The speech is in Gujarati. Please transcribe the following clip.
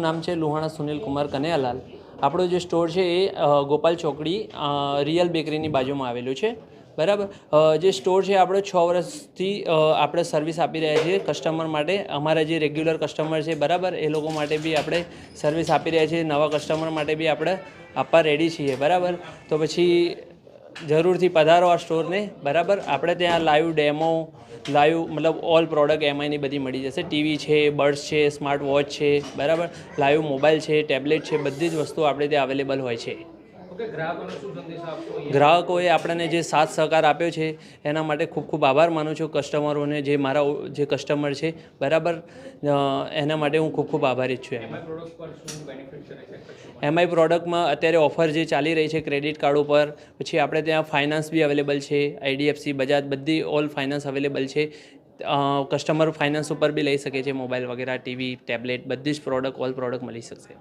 મારું નામ છે લુહાણા સુનિલ કુમાર કનૈયાલાલ. આપણો જે સ્ટોર છે એ ગોપાલ ચોકડી રિયલ બેકરીની બાજુમાં આવેલું છે. બરાબર? જે સ્ટોર છે આપણો છ વર્ષથી આપણે સર્વિસ આપી રહ્યા છીએ કસ્ટમર માટે. અમારા જે રેગ્યુલર કસ્ટમર છે, બરાબર? એ લોકો માટે બી આપણે સર્વિસ આપી રહ્યા છીએ. નવા કસ્ટમર માટે બી આપણે આપવા રેડી છીએ. બરાબર? તો પછી જરૂરથી પધારો આ સ્ટોરને. બરાબર? આપણે ત્યાં લાઈવ ડેમો લાઈવ મતલબ ઓલ પ્રોડક્ટ એમઆઈની બધી મળી જશે. ટીવી છે બર્ડ્સ છે સ્માર્ટ વોચ છે, બરાબર? લાઈવ મોબાઈલ છે ટેબ્લેટ છે, બધી જ વસ્તુઓ આપણે ત્યાં અવેલેબલ હોય છે. ગ્રાહકોએ આપણને જે સાથ સહકાર આપ્યો છે એના માટે ખૂબ ખૂબ આભાર માનું છું કસ્ટમરોને જે મારા જે કસ્ટમર છે બરાબર? એના માટે હું ખૂબ ખૂબ આભારી જ છું? એમઆઈ પ્રોડક્ટમાં અત્યારે ઓફર જે ચાલી રહી છે ક્રેડિટ કાર્ડ ઉપર પછી આપણે ત્યાં ફાઇનાન્સ બી અવેલેબલ છે આઈડીએફસી બજાજ બધી ઓલ ફાઇનાન્સ અવેલેબલ છે. કસ્ટમર ફાઇનાન્સ ઉપર બી લઈ શકે છે મોબાઈલ વગેરે ટીવી ટેબ્લેટ બધી જ પ્રોડક્ટ ઓલ પ્રોડક્ટ મળી શકશે.